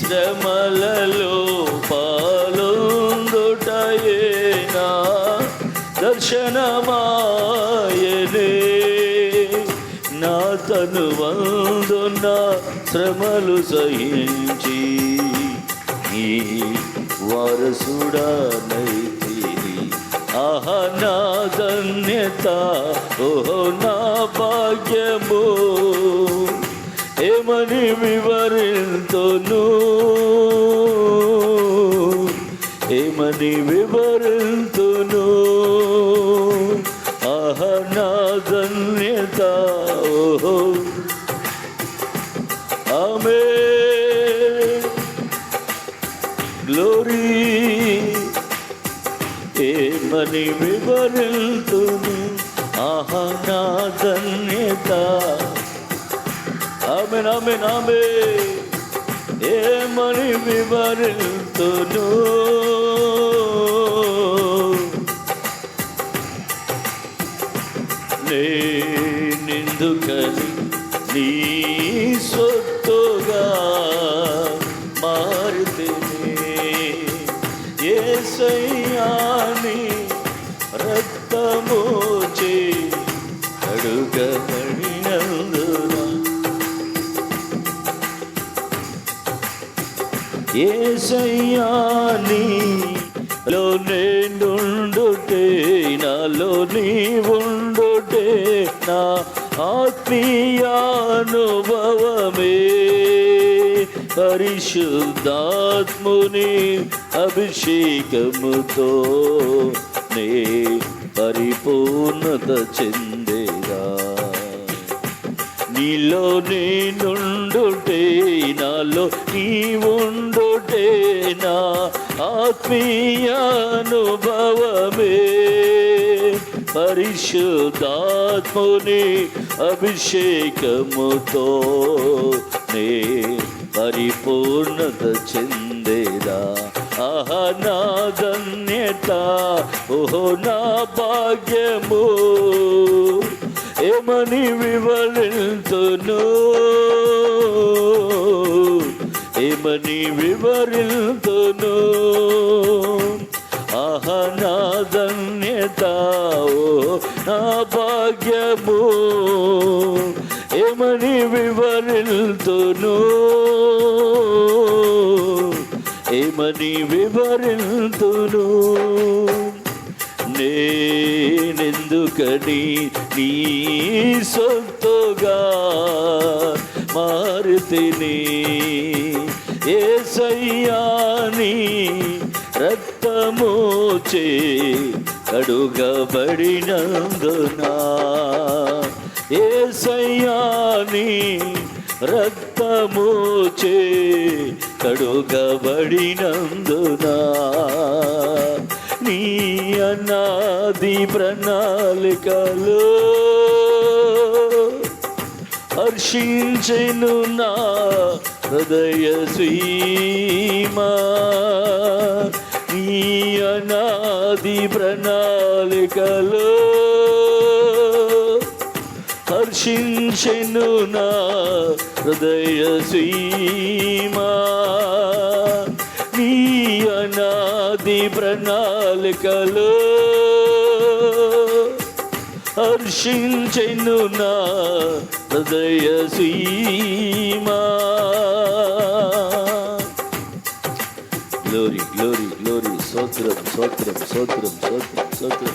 శ్రమలలో పాలుందుటయేనా దర్శనమాయనే. నా తను వందున శ్రమలు సహించి ఈ వారసుడనైతిని ఆహా నా ధన్యత ఓహో నా భాగ్యము. ఏమని వివరింతును ఏమని వివరింతును ఆహ నా ధన్యత ఓహో ఆమె గ్లోరీ ఏమని వివరింతును ఆహ నా ధన్యత ఆమె ఆమె ఆమె ఏమని నే నిందుకని నీ సొత్తుగా మారుతేనే. ఏ సయ్యాని చే అడుగబడినందునా ఏసయ్యాని లో నేనుండుటే నాలో నీవుండుటే ఉండుటే నా ఆత్మీయానుభవమే పరిశుద్ధాత్ముని అభిషేకముతో నే పరిపూర్ణత చెంది నీలో నేనుండుటే నాలో నీ ఉండుటే నా ఆత్మీయానుభవమే పరిశుద్ధాత్ముని అభిషేకముతో నే పరిపూర్ణత చెందేదా. ఆహ నా ధన్యత ఓహో నా భాగ్యము. ప్రేమని వివరింతును. ఏమని వివరింతును. ఆహ నా ధన్యత నా భాగ్యము. ఏమని వివరింతును. ఏమని వివరింతును. నేనెందుకని నీ సొత్తుగా మారుతిని? ఏసయ్యాని రక్తము చే కడుగబడినందునా? ఏసయ్యాని రక్తము చే కడుగబడినందునా? నీ అనాది ప్రణాళికలు హర్షించెను నా హృదయ సీమా. నీ అనాది ప్రణాళికలు హర్షించెను నా హృదయ సీమా. ఆది ప్రణాళికలు హర్షించెను నా హృదయ సీమా. గ్లోరీ గ్లోరీ గ్లోరీ సోత్రం సోత్రం సోత్రం సోత్రం సోత్రం